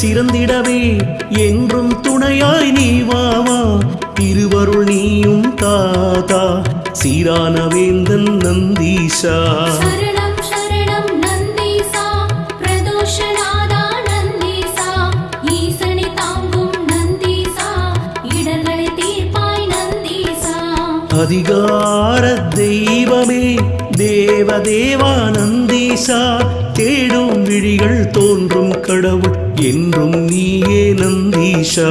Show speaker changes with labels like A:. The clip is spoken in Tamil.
A: சிறந்திடவே. என்றும் துணையாய் நீ வாவா திருவருள் நீயும் தாதா. சீரான வேந்தன் நந்தீஷா
B: சரணம்
A: தேவதேவானந்தீசா தேடும் விழிகள் தோன்றும் கடவுள் என்றும் நீயே நந்தீஷா